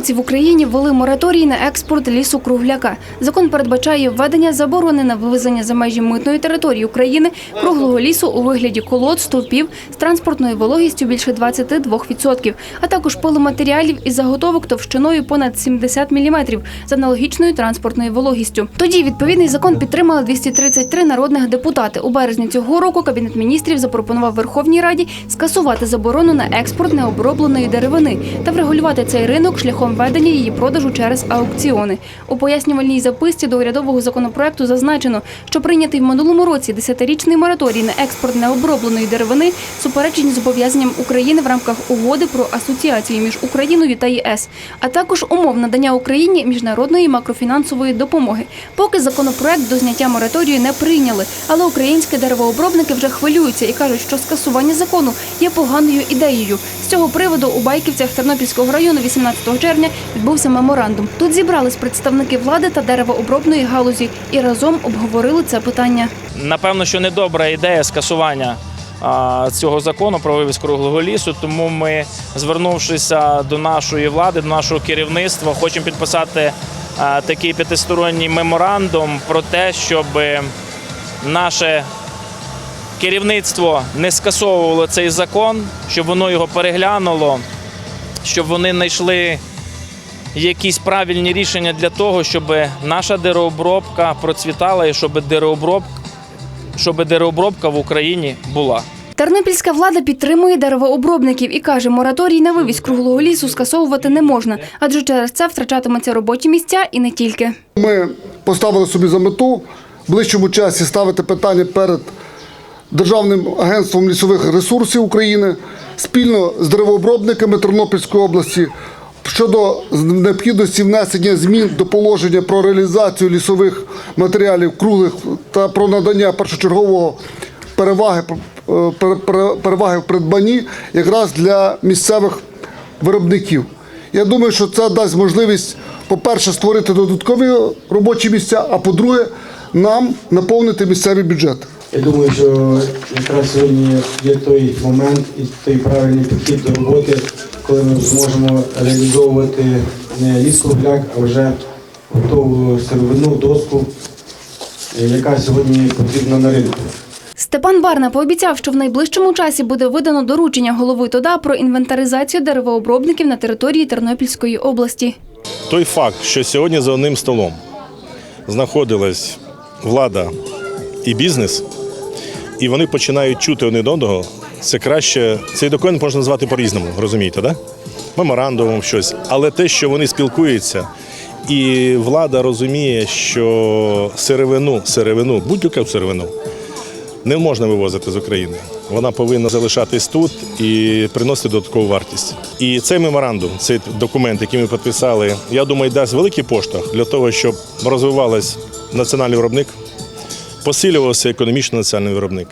році в Україні ввели мораторій на експорт лісу кругляка. Закон передбачає введення заборони на вивезення за межі митної території України круглого лісу у вигляді колод, стовпів з транспортною вологістю більше 22%, а також пиломатеріалів із заготовок товщиною понад 70 мм з аналогічною транспортною вологістю. Тоді відповідний закон підтримали 233 народних депутати. У березні цього року Кабінет міністрів запропонував Верховній Раді скасувати заборону на експорт необробленої деревини та врегулювати цей ринок шляхом ведення її продажу через аукціони. У пояснювальній записці до урядового законопроекту зазначено, що прийнятий в минулому році десятирічний мораторій на експорт необробленої деревини суперечить зобов'язанням України в рамках угоди про асоціацію між Україною та ЄС, а також умов надання Україні міжнародної макрофінансової допомоги. Поки законопроект до зняття мораторію не прийняли, але українські деревообробники вже хвилюються і кажуть, що скасування закону є поганою ідеєю. Цього приводу у Байківцях Тернопільського району 18 червня відбувся меморандум. Тут зібрались представники влади та деревообробної галузі і разом обговорили це питання. Напевно, що недобра ідея скасування цього закону про вивіз круглого лісу. Тому ми, звернувшися до нашої влади, до нашого керівництва, хочемо підписати такий п'ятисторонній меморандум про те, щоб наше керівництво не скасовувало цей закон, щоб воно його переглянуло, щоб вони знайшли якісь правильні рішення для того, щоб наша деревообробка процвітала і щоб деревообробка щоб деревообробка в Україні була. Тернопільська влада підтримує деревообробників і каже, мораторій на вивіз круглого лісу скасовувати не можна, адже через це втрачатимуться робочі місця і не тільки. Ми поставили собі за мету в ближчому часі ставити питання перед Державним агентством лісових ресурсів України спільно з деревообробниками Тернопільської області щодо необхідності внесення змін до положення про реалізацію лісових матеріалів круглих та про надання першочергового переваги, пере- пере- переваги в придбанні якраз для місцевих виробників. Я думаю, що це дасть можливість, по-перше, створити додаткові робочі місця, а по-друге, нам наповнити місцевий бюджет. Я думаю, що якраз сьогодні є той момент і той правильний підхід до роботи, коли ми зможемо реалізовувати не ліс-кругляк, а вже готову сировину, доску, е, яка сьогодні потрібна на ринку. Степан Барна пообіцяв, що в найближчому часі буде видано доручення голови ТОДА про інвентаризацію деревообробників на території Тернопільської області. Той факт, що сьогодні за одним столом знаходилась влада і бізнес, і вони починають чути один одного, це краще. Цей документ можна назвати по-різному, розумієте, да? Меморандумом щось. Але те, що вони спілкуються, і влада розуміє, що сировину, сировину, будь-яку сировину, не можна вивозити з України. Вона повинна залишатись тут і приносити додаткову вартість. І цей меморандум, цей документ, який ми підписали, я думаю, дасть великий поштовх для того, щоб розвивався національний виробник, посилювався економічно національний виробник.